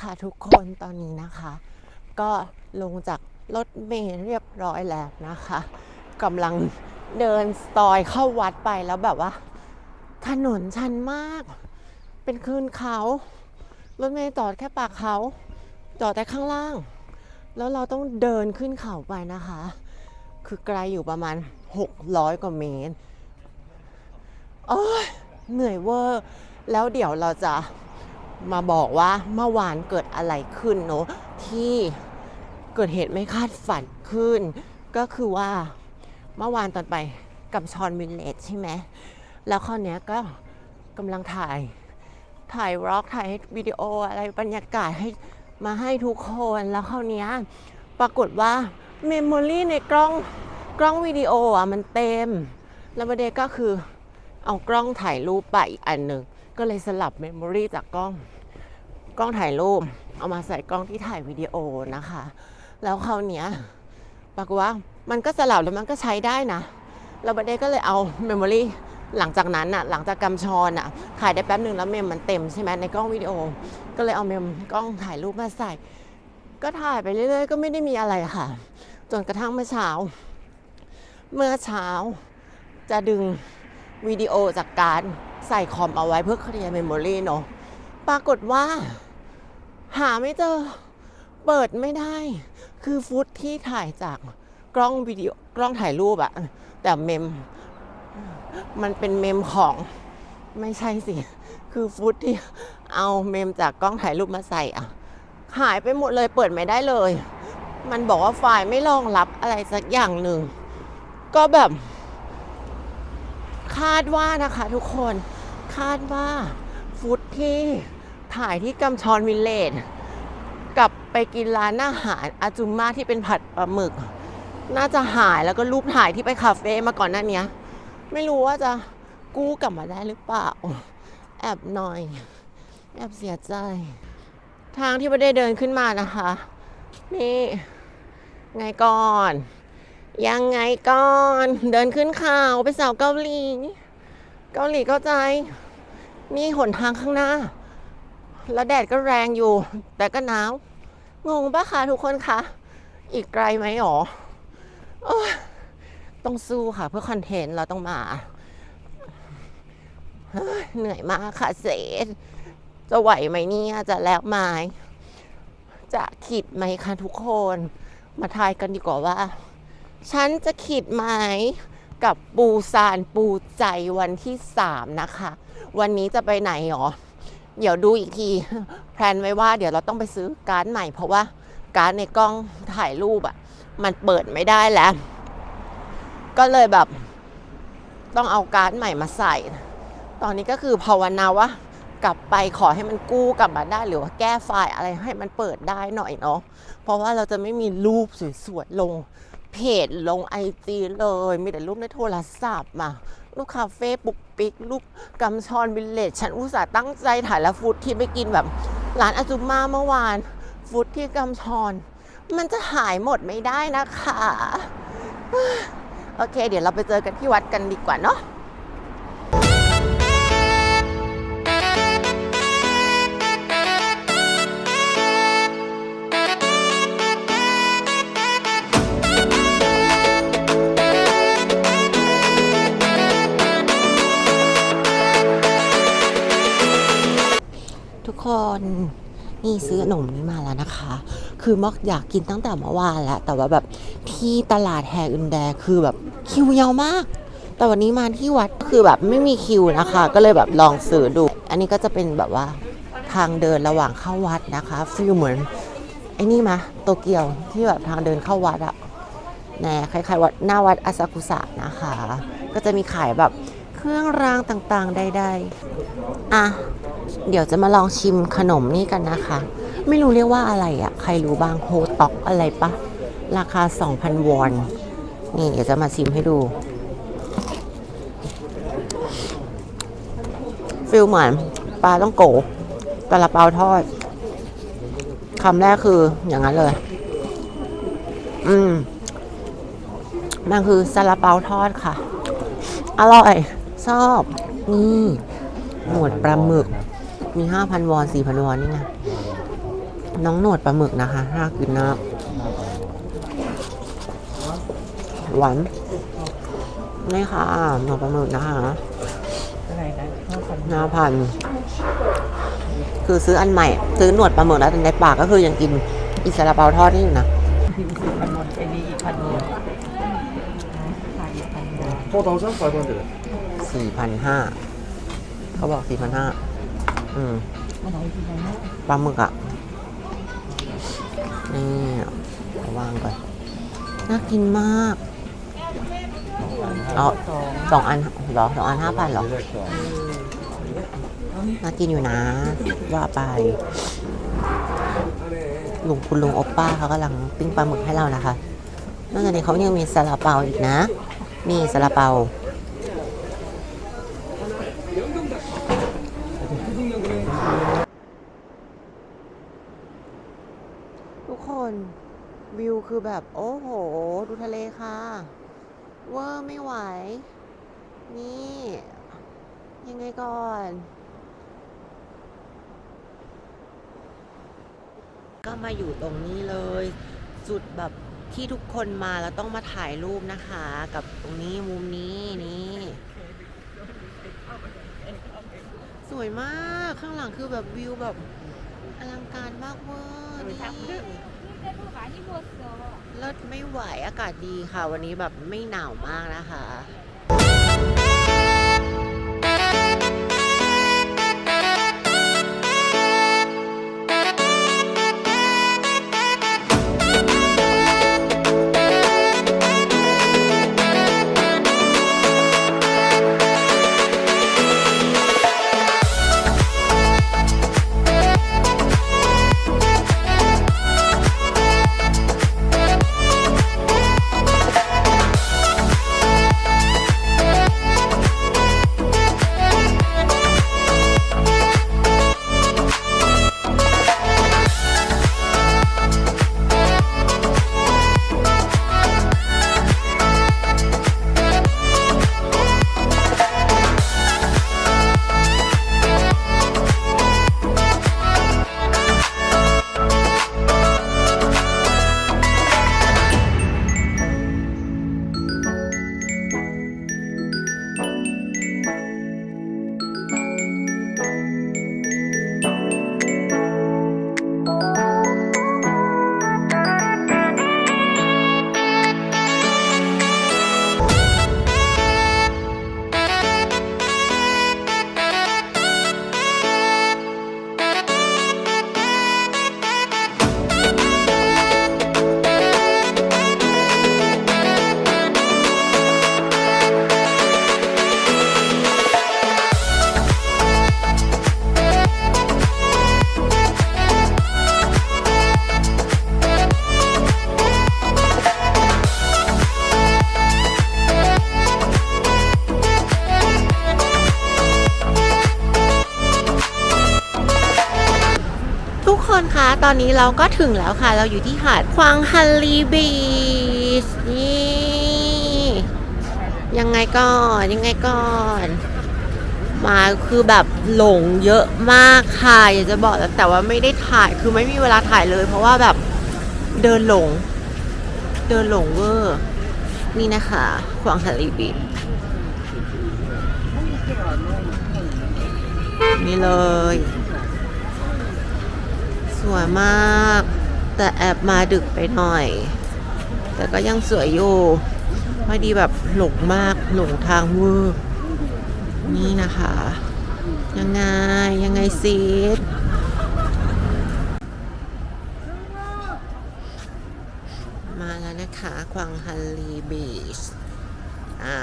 ค่ะทุกคนตอนนี้นะคะ ก็ลงจากรถเมล์เรียบร้อยแล้วนะคะกำลังเดินซอยเข้าวัดไปแล้วแบบว่า ถนนชันมาก เป็นคืนเขารถเมล์จอดแค่ปากเขาจอดแต่ข้างล่าง แล้วเราต้องเดินขึ้นเขาไปนะคะ คือไกลอยู่ประมาณ 600 กว่าเมตรโอ้ยเหนื่อยเวอร์ แล้วเดี๋ยวเราจะ มาบอกว่าเมื่อวานเกิดอะไรขึ้นเนอะที่เกิดเหตุไม่คาดฝันขึ้น ก็คือว่าเมื่อวานตอนไปกับชอนวินเลจใช่ไหมแล้วคราวนี้ก็กำลังถ่ายถ่ายร็อกถ่ายวิดีโออะไรบรรยากาศให้มาให้ทุกคนแล้วคราวนี้ปรากฏว่าเมมโมรีในกล้องกล้องวิดีโออะมันเต็ม แล้วประเด็นก็คือ เอากล้องถ่ายรูปไปอีกอันหนึ่งก็เลยสลับเมมโมรีจากกล้องกล้องถ่ายรูป เอามาใส่กล้องที่ถ่ายวิดีโอนะคะ แล้วคราวเนี้ยปรากฏว่ามันก็สลับแล้วมันก็ใช้ได้นะแล้วประเดก็เลยเอาเมมโมรีหลังจากนั้นน่ะหลังจากกำชอนอะถ่ายได้แป๊บหนึ่งแล้วเมมมันเต็มใช่ไหมในกล้องวิดีโอ ก็เลยเอาเมมกล้องถ่ายรูปมาใส่ ก็ถ่ายไปเรื่อยๆ ก็ไม่ได้มีอะไรค่ะ จนกระทั่งเมื่อเช้า เมื่อเช้าจะดึง วิดีโอจากการใส่คอมเอาไว้เพื่อเคลียร์เมมโมรีเนาะปรากฏว่า หาไม่เจอเปิดไม่ได้ คือฟุตที่ถ่ายจากกล้องวิดีโอกล้องถ่ายรูปอะแต่เมม มันเป็นเมมของไม่ใช่สิ คือฟุตที่เอาเมมจากกล้องถ่ายรูปมาใส่อะหายไปหมดเลยเปิดไม่ได้เลย มันบอกว่าไฟล์ไม่รองรับอะไรสักอย่างหนึ่ง ก็แบบ คาดว่านะคะทุกคนคาดว่าฟุตที่ถ่ายที่กำชอนวิลเลจกลับไปกินร้านอาหารอาจุมมาที่เป็นผัดปลาหมึก น่าจะหายแล้วก็รูปถ่ายที่ไปคาเฟ่มาก่อนหน้าเนี้ยไม่รู้ว่าจะกู้กลับมาได้หรือเปล่า แอบหน่อย แอบเสียใจ ทางที่ไม่ได้เดินขึ้นมานะคะ นี่ ไงก่อน ยังไงก่อน เดินขึ้นเขาไปสาวเกาหลี เกาหลีเข้าใจ นี่หนทางข้างหน้า แล้วแดดก็แรงอยู่ แต่ก็หนาว งงปะคะทุกคนคะ อีกไกลไหมหรออต้องสู้ค่ะ เพื่อคอนเทนต์เราต้องมา เหนื่อยมากค่ะเซธจะไหวไหมเนี่ยจะแล้วไหมจะขิดไหมคะทุกคน มาทายกันดีกว่าว่า ฉันจะขิดไหมกับปูซานปูใจวันที่สามนะคะ วันนี้จะไปไหนหรอ เดี๋ยวดูอีกที แพลนไว้ว่าเดี๋ยวเราต้องไปซื้อการ์ดใหม่ เพราะว่าการ์ดในกล้องถ่ายรูปอะ่ะ มันเปิดไม่ได้แล้ว ก็เลยแบบ ต้องเอาการ์ดใหม่มาใส่ ตอนนี้ก็คือภาวนาว่ากลับไปขอให้มันกู้กลับมาได้หรือว่าแก้ไฟล์อะไรให้มันเปิดได้หน่อยเนาะเพราะว่าเราจะไม่มีรูปสวยๆลง เพจลงไอจีเลย มีแต่รูปในโทรศัพท์มารูปคาเฟ่ปุกปิกรูปกำชอนวิลเลจฉันอุตส่าห์ตั้งใจถ่ายแล้วฟูดที่ไปกินแบบ ร้านอาจุมาเมื่อวานฟูดที่กำชอนมันจะหายหมดไม่ได้นะคะ โอเค เดี๋ยวเราไปเจอกันที่วัดกันดีกว่าเนาะ คนนี่ซื้อขนมนี้มาแล้วนะคะ คือมอกอยากกินตั้งแต่เมื่อวานแล้วแต่ว่าแบบที่ตลาดแห่อึนแดคือแบบคิวยาวมาก แต่วันนี้มาที่วัดคือแบบไม่มีคิวนะคะ ก็เลยแบบลองซื้อดู อันนี้ก็จะเป็นแบบว่าทางเดินระหว่างเข้าวัดนะคะฟีลเหมือนไอ้นี่มะโตเกียวที่แบบทางเดินเข้าวัดอะแน่คล้ายๆวัดหน้าวัดอาซากุสะนะคะ ก็จะมีขายแบบเครื่องรางต่างๆใดๆอะ เดี๋ยวจะมาลองชิมขนมนี่กันนะคะ ไม่รู้เรียกว่าอะไรอะ่ะ ใครรู้บ้างโฮต็อกอะไรปะ ราคา 2,000 วอน นี่เดี๋ยวจะมาชิมให้ดูฟิลเหมือนปลาต้องโกกระเปาทอดคำแรกคืออย่างนั้นเลย อืม มันคือซาลาเปาทอดค่ะ อร่อย ชอบ นี่ หนวดปลาหมึก มี 5,000 วอน 4,000 วอนนี่ไงน้องโหนดปลาหมึกนะคะห้ากินนะหวานนี่ค่ะหนวดปลาหมึกนะคะห้าพันคือซื้ออันใหม่ ซื้อหนวดปลาหมึกแล้วในปากก็คือยังกินอิสระเปาทอดนี่อยู่นะสี่พันห้าเขาบอกสี่พันห้า อืมอะไรที่ไหนนะปลาหมึกอะนี่เอาวางก่อนน่ากินมากเอาสองสองอันเหรอสองอันห้าพันเหรอ在搞。น่ากินอยู่นะ ว่าไปลุงคุณลุงโอปป้าเขากำลังปิ้งปลาหมึกให้เรานะคะนอกจากนี้เขายังมีซาลาเปาอีกนะนี่ซาลาเปา ทุกคน วิวคือแบบ โอ้โห ดูทะเลค่ะเวอร์ไม่ไหว นี่ ยังไงก่อน ก็มาอยู่ตรงนี้เลยจุดแบบที่ทุกคนมาแล้วต้องมาถ่ายรูปนะคะ กับตรงนี้มุมนี้นี่ สวยมากข้างหลังคือแบบวิวแบบ อลังการมากเวอร์นี่เลิศไม่ไหวอากาศดีค่ะ วันนี้แบบไม่หนาวมากนะคะ อนนี้เราก็ถึงแล้วค่ะ เราอยู่ที่หาดควางฮันลีบีชนี่ยังไงก่อนยังไงก่อนมาคือแบบหลงเยอะมากค่ะอยากจะบอกแต่ว่าไม่ได้ถ่ายคือไม่มีเวลาถ่ายเลย เพราะว่าแบบเดินหลง เดินหลงเวอร์นี่นะคะควางฮันลีบีชนี่เลย วยมาก แต่แอบมาดึกไปหน่อย แต่ก็ยังสวยอยู่พอดีแบบหลงมากหลงทางเวอร์นี่นะคะ ยังไง ยังไงซีดมาแล้วนะคะควังฮันลีบีชอ่า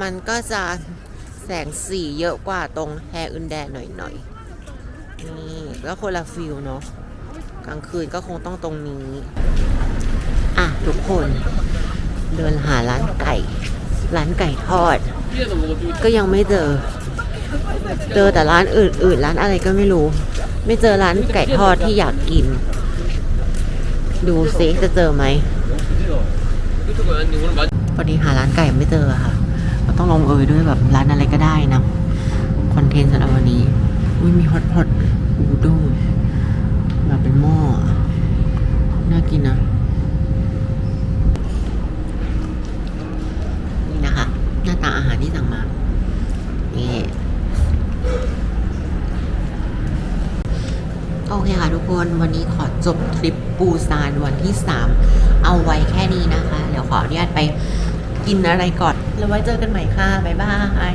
มันก็จะแสงสีเยอะกว่าตรงแฮอึนแดหน่อยๆ นี่ก็คนละฟิลเนาะกลางคืนก็คงต้องตรงนี้ อะ ทุกคน เดินหาร้านไก่ ร้านไก่ทอด ก็ยังไม่เจอ เจอแต่ร้านอื่นๆ ร้านอะไรก็ไม่รู้ ไม่เจอร้านไก่ทอดที่อยากกิน ดูซิจะเจอไหมพอดีหาร้านไก่ไม่เจอค่ะก็ต้องลงเอยด้วยแบบร้านอะไรก็ได้นะ คอนเทนต์สำหรับวันนี้มีฮอตพอต ด้งแบบเป็นหม้อ น่ากินนะ นี่นะคะ หน้าตาอาหารที่สั่งมา นี่ โอเคค่ะทุกคน วันนี้ขอจบทริปปูซานวันที่ 3 เอาไว้แค่นี้นะคะ เดี๋ยวขออนุญาตไปกินอะไรก่อน แล้วไว้เจอกันใหม่ค่ะ บ๊ายบาย